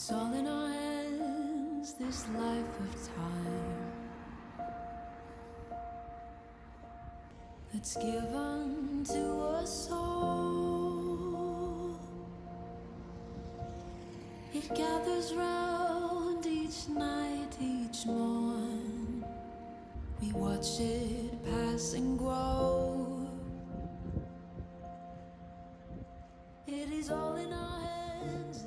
It's all in our hands, this life of time that's given to us all. It gathers round each night, each morn. We watch it pass and grow. It is all in our hands,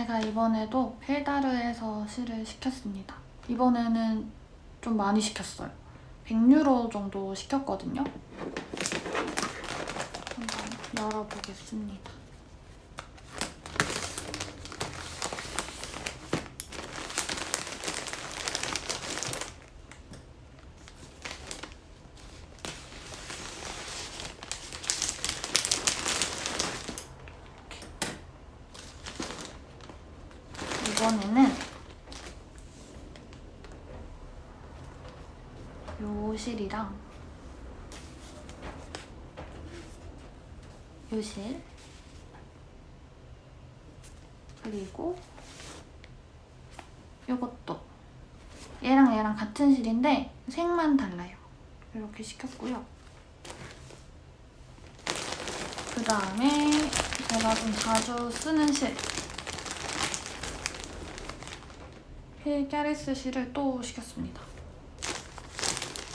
제가 이번에도 필다르에서 실을 시켰습니다. 이번에는 좀 많이 시켰어요. 100유로 정도 시켰거든요. 한번 열어보겠습니다. 이번에는 요 실이랑 요 실, 그리고 요것도 얘랑 얘랑 같은 실인데 색만 달라요. 이렇게 시켰고요. 그 다음에 제가 좀 자주 쓰는 실 필 캐리스 실을 또 시켰습니다.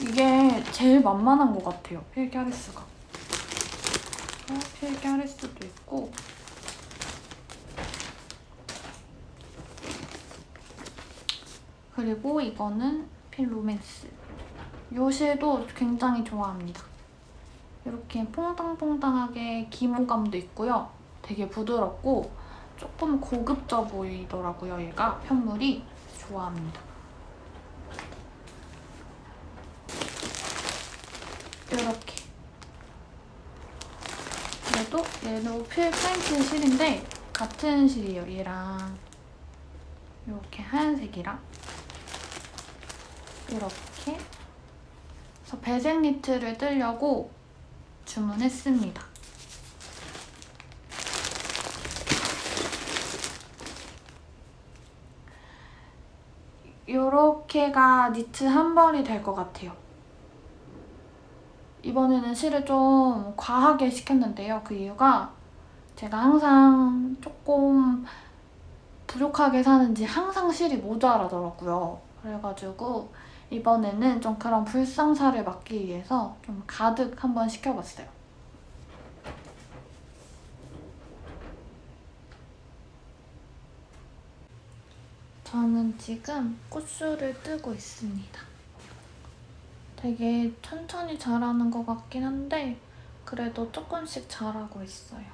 이게 제일 만만한 것 같아요. 필캐리스가. 어, 필캐리스도 있고 그리고 이거는 필로맨스. 요 실도 굉장히 좋아합니다. 이렇게 퐁당퐁당하게 기모감도 있고요. 되게 부드럽고 조금 고급져 보이더라고요. 얘가 편물이 좋아합니다. 이렇게. 얘도 얘도 필 프랭크 실인데 같은 실이에요. 얘랑 이렇게 하얀색이랑 이렇게. 그래서 배색 니트를 뜨려고 주문했습니다. 요렇게가 니트 한 벌이 될 것 같아요. 이번에는 실을 좀 과하게 시켰는데요. 그 이유가 제가 항상 조금 부족하게 사는지 항상 실이 모자라더라고요. 그래가지고 이번에는 좀 그런 불상사를 막기 위해서 좀 가득 한번 시켜봤어요. 저는 지금 꽃수를 뜨고 있습니다. 되게 천천히 자라는 것 같긴 한데 그래도 조금씩 자라고 있어요.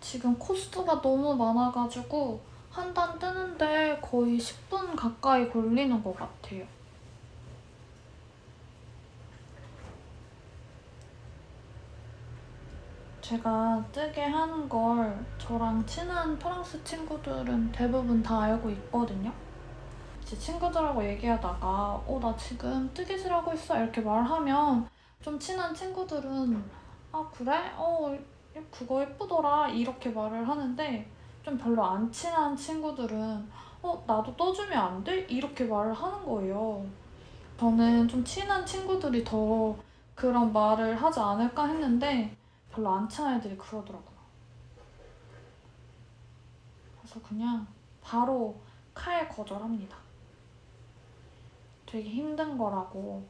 지금 코스가 너무 많아가지고 한 단 뜨는데 거의 10분 가까이 걸리는 것 같아요. 제가 뜨게 하는 걸 저랑 친한 프랑스 친구들은 대부분 다 알고 있거든요. 제 친구들하고 얘기하다가 어, 나 지금 뜨개질 하고 있어 이렇게 말하면 좀 친한 친구들은 아 그래? 어 그거 예쁘더라 이렇게 말을 하는데 좀 별로 안 친한 친구들은 어 나도 떠주면 안 돼? 이렇게 말을 하는 거예요. 저는 좀 친한 친구들이 더 그런 말을 하지 않을까 했는데 별로 안 친한 애들이 그러더라고요. 그래서 그냥 바로 칼 거절합니다. 되게 힘든 거라고.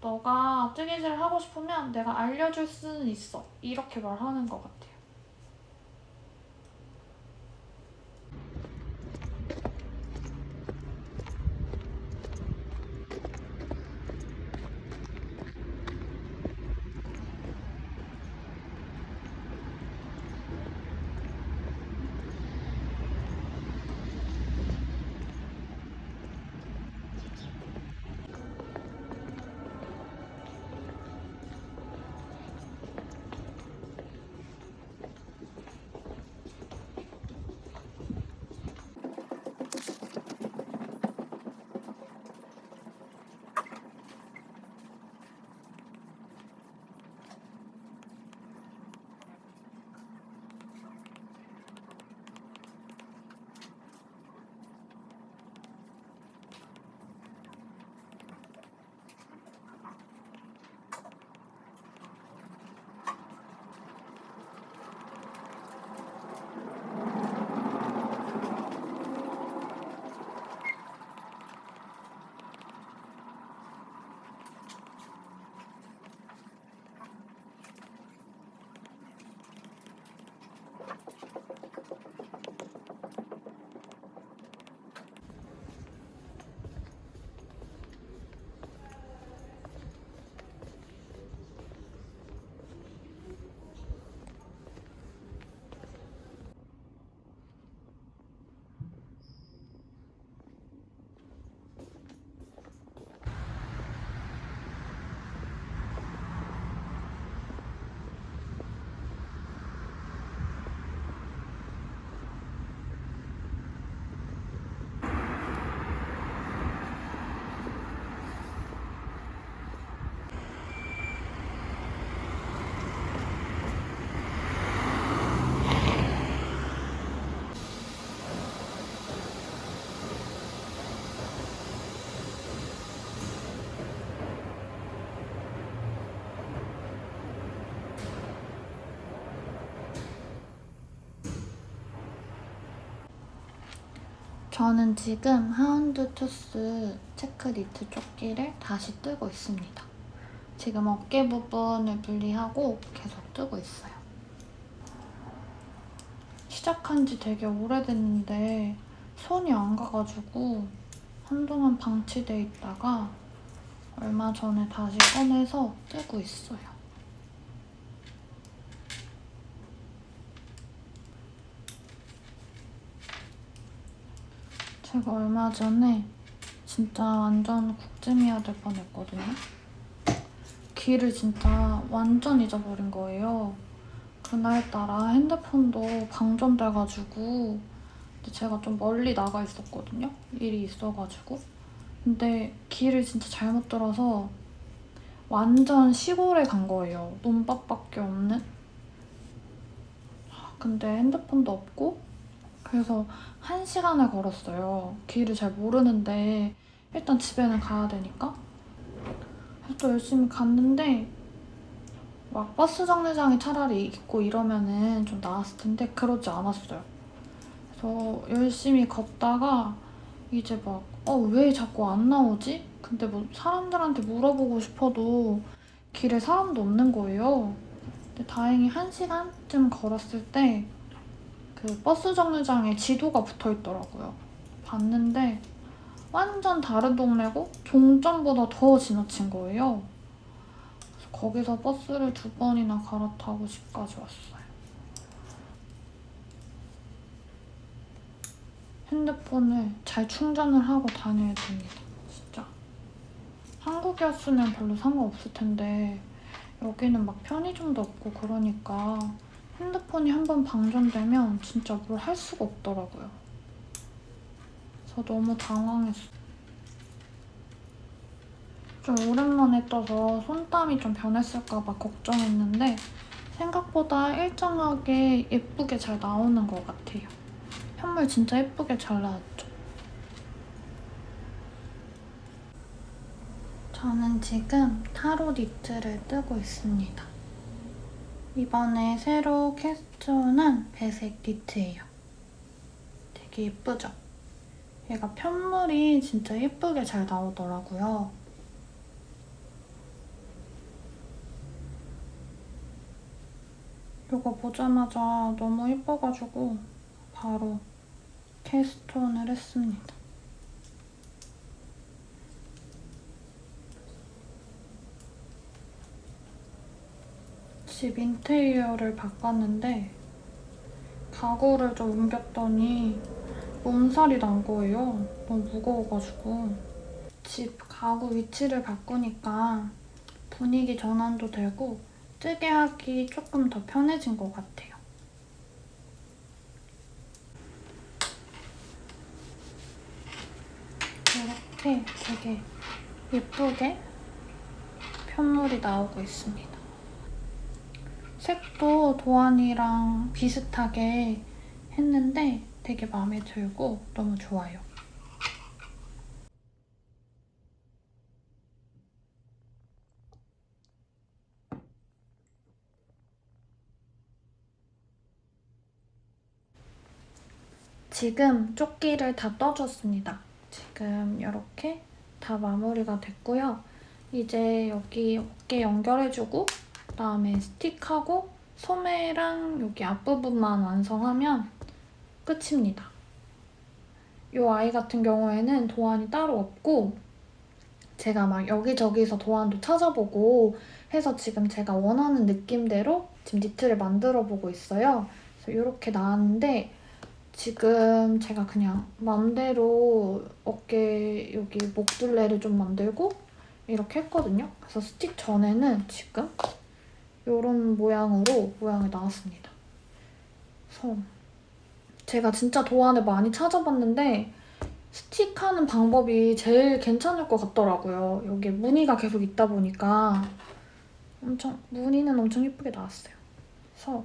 너가 뜨개질 하고 싶으면 내가 알려줄 수는 있어. 이렇게 말하는 것 같아요. 저는 지금 하운드 투스 체크 니트 조끼를 다시 뜨고 있습니다. 지금 어깨 부분을 분리하고 계속 뜨고 있어요. 시작한 지 되게 오래됐는데 손이 안 가가지고 한동안 방치돼 있다가 얼마 전에 다시 꺼내서 뜨고 있어요. 제가 얼마 전에 진짜 완전 국짐이어야 될 뻔했거든요. 길을 진짜 완전 잊어버린 거예요. 그날따라 핸드폰도 방전돼가지고 제가 좀 멀리 나가 있었거든요. 일이 있어가지고. 근데 길을 진짜 잘못 들어서 완전 시골에 간 거예요. 논밭밖에 없는. 아, 근데 핸드폰도 없고 그래서 한 시간을 걸었어요. 길을 잘 모르는데 일단 집에는 가야 되니까. 그래서 또 열심히 갔는데 막 버스 정류장에 차라리 있고 이러면은 좀 나았을 텐데 그러지 않았어요. 그래서 열심히 걷다가 이제 막 어 왜 자꾸 안 나오지? 근데 뭐 사람들한테 물어보고 싶어도 길에 사람도 없는 거예요. 근데 다행히 한 시간쯤 걸었을 때 그 버스 정류장에 지도가 붙어 있더라고요. 봤는데 완전 다른 동네고 종점보다 더 지나친 거예요. 그래서 거기서 버스를 두 번이나 갈아타고 집까지 왔어요. 핸드폰을 잘 충전을 하고 다녀야 됩니다. 진짜. 한국이었으면 별로 상관없을 텐데 여기는 막 편의점도 없고 그러니까 핸드폰이 한번 방전되면 진짜 뭘 할 수가 없더라고요. 저 너무 당황했어요. 좀 오랜만에 떠서 손땀이 좀 변했을까 봐 걱정했는데 생각보다 일정하게 예쁘게 잘 나오는 것 같아요. 현물 진짜 예쁘게 잘 나왔죠? 저는 지금 타로 니트를 뜨고 있습니다. 이번에 새로 캐스트한 배색 니트예요. 되게 예쁘죠? 얘가 편물이 진짜 예쁘게 잘 나오더라고요. 이거 보자마자 너무 예뻐가지고 바로 캐스톤을 했습니다. 집 인테리어를 바꿨는데 가구를 좀 옮겼더니 몸살이 난 거예요. 너무 무거워가지고 집 가구 위치를 바꾸니까 분위기 전환도 되고 뜨게 하기 조금 더 편해진 것 같아요. 이렇게 되게 예쁘게 편물이 나오고 있습니다. 색도 도안이랑 비슷하게 했는데 되게 마음에 들고 너무 좋아요. 지금 조끼를 다 떠줬습니다. 지금 이렇게 다 마무리가 됐고요. 이제 여기 어깨 연결해주고 그다음에 스틱하고 소매랑 여기 앞부분만 완성하면 끝입니다. 이 아이 같은 경우에는 도안이 따로 없고 제가 막 여기저기서 도안도 찾아보고 해서 지금 제가 원하는 느낌대로 지금 니트를 만들어 보고 있어요. 그래서 이렇게 나왔는데 지금 제가 그냥 맘대로 어깨 여기 목둘레를 좀 만들고 이렇게 했거든요. 그래서 스틱 전에는 지금 이런 모양으로 모양이 나왔습니다. 그래서 제가 진짜 도안을 많이 찾아봤는데 스틱하는 방법이 제일 괜찮을 것 같더라고요. 여기 무늬가 계속 있다 보니까 엄청 무늬는 엄청 예쁘게 나왔어요. 그래서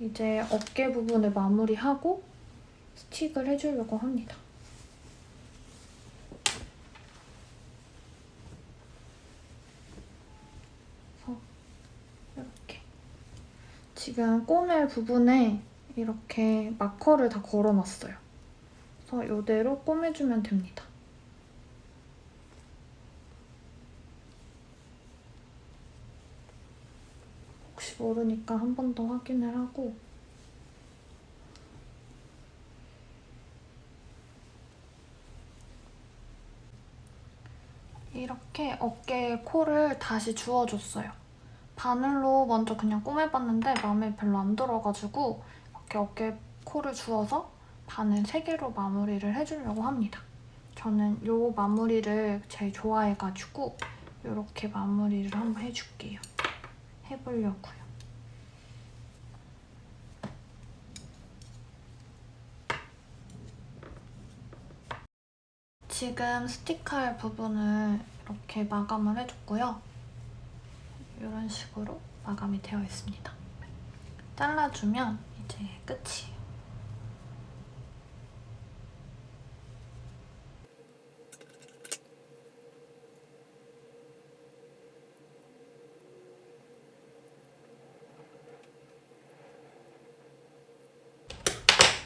이제 어깨 부분을 마무리하고 스틱을 해주려고 합니다. 그래서 이렇게 지금 꼬멜 부분에 이렇게 마커를 다 걸어놨어요. 그래서 이대로 꼬매주면 됩니다. 혹시 모르니까 한 번 더 확인을 하고 이렇게 어깨에 코를 다시 주워줬어요. 바늘로 먼저 그냥 꼬매봤는데 마음에 별로 안 들어가지고 이렇게 어깨에 코를 주워서 바늘 3개로 마무리를 해주려고 합니다. 저는 이 마무리를 제일 좋아해가지고 이렇게 마무리를 한번 해줄게요. 해보려고요. 지금 스티커의 부분을 이렇게 마감을 해줬고요. 이런 식으로 마감이 되어 있습니다. 잘라주면 이제 끝이에요.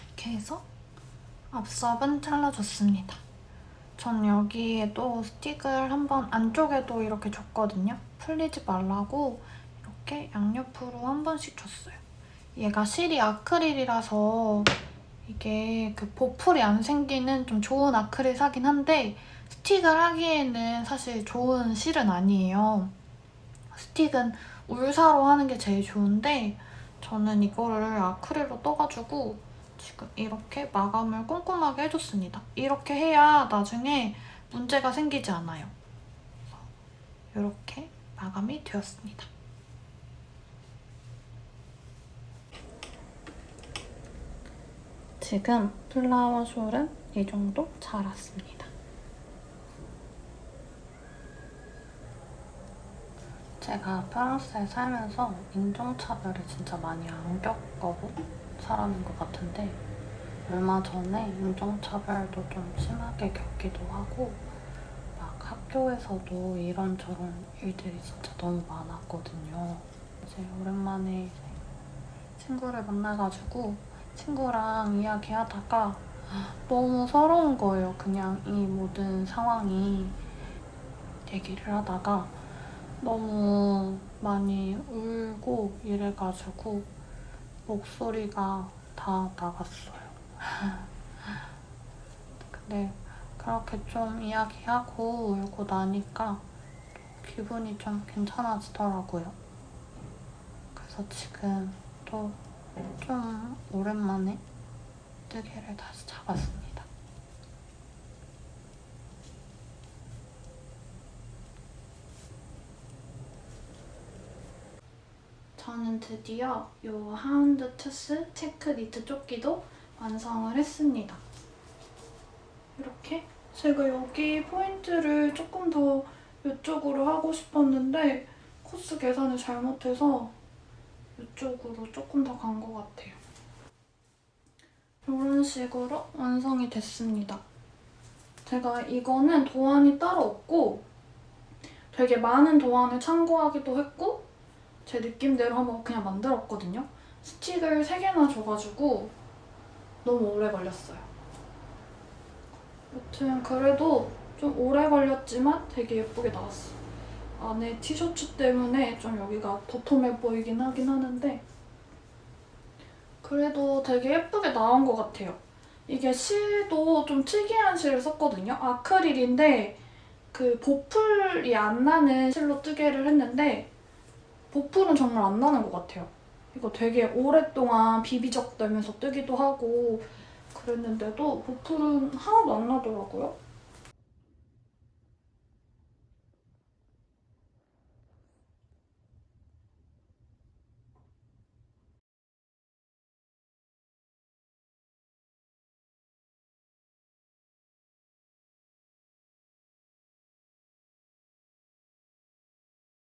이렇게 해서 앞섭은 잘라줬습니다. 전 여기에도 스틱을 한번 안쪽에도 이렇게 줬거든요. 풀리지 말라고 이렇게 양옆으로 한 번씩 줬어요. 얘가 실이 아크릴이라서 이게 그 보풀이 안 생기는 좀 좋은 아크릴 사긴 한데 스틱을 하기에는 사실 좋은 실은 아니에요. 스틱은 울사로 하는 게 제일 좋은데 저는 이거를 아크릴로 떠가지고 지금 이렇게 마감을 꼼꼼하게 해줬습니다. 이렇게 해야 나중에 문제가 생기지 않아요. 이렇게 마감이 되었습니다. 지금 플라워 숄은 이 정도 자랐습니다. 제가 프랑스에 살면서 인종차별을 진짜 많이 안 겪어본 사람인 것 같은데 얼마 전에 인종차별도 좀 심하게 겪기도 하고 막 학교에서도 이런저런 일들이 진짜 너무 많았거든요. 이제 오랜만에 친구를 만나가지고 친구랑 이야기하다가 너무 서러운 거예요. 그냥 이 모든 상황이 얘기를 하다가 너무 많이 울고 이래가지고 목소리가 다 나갔어요. 근데 그렇게 좀 이야기하고 울고 나니까 기분이 좀 괜찮아지더라고요. 그래서 지금 또 좀 오랜만에 뜨개를 다시 잡았습니다. 저는 드디어 이 하운드 투스 체크 니트 조끼도 완성을 했습니다. 이렇게 제가 여기 포인트를 조금 더 이쪽으로 하고 싶었는데 코스 계산을 잘못해서 이쪽으로 조금 더 간 것 같아요. 이런 식으로 완성이 됐습니다. 제가 이거는 도안이 따로 없고 되게 많은 도안을 참고하기도 했고 제 느낌대로 한번 그냥 만들었거든요. 스틱을 3개나 줘가지고 너무 오래 걸렸어요. 여튼 그래도 좀 오래 걸렸지만 되게 예쁘게 나왔어. 안에 티셔츠 때문에 좀 여기가 도톰해 보이긴 하긴 하는데 그래도 되게 예쁘게 나온 것 같아요. 이게 실도 좀 특이한 실을 썼거든요. 아크릴인데 그 보풀이 안 나는 실로 뜨개를 했는데 보풀은 정말 안 나는 것 같아요. 이거 되게 오랫동안 비비적대면서 뜨기도 하고 그랬는데도 보풀은 하나도 안 나더라고요.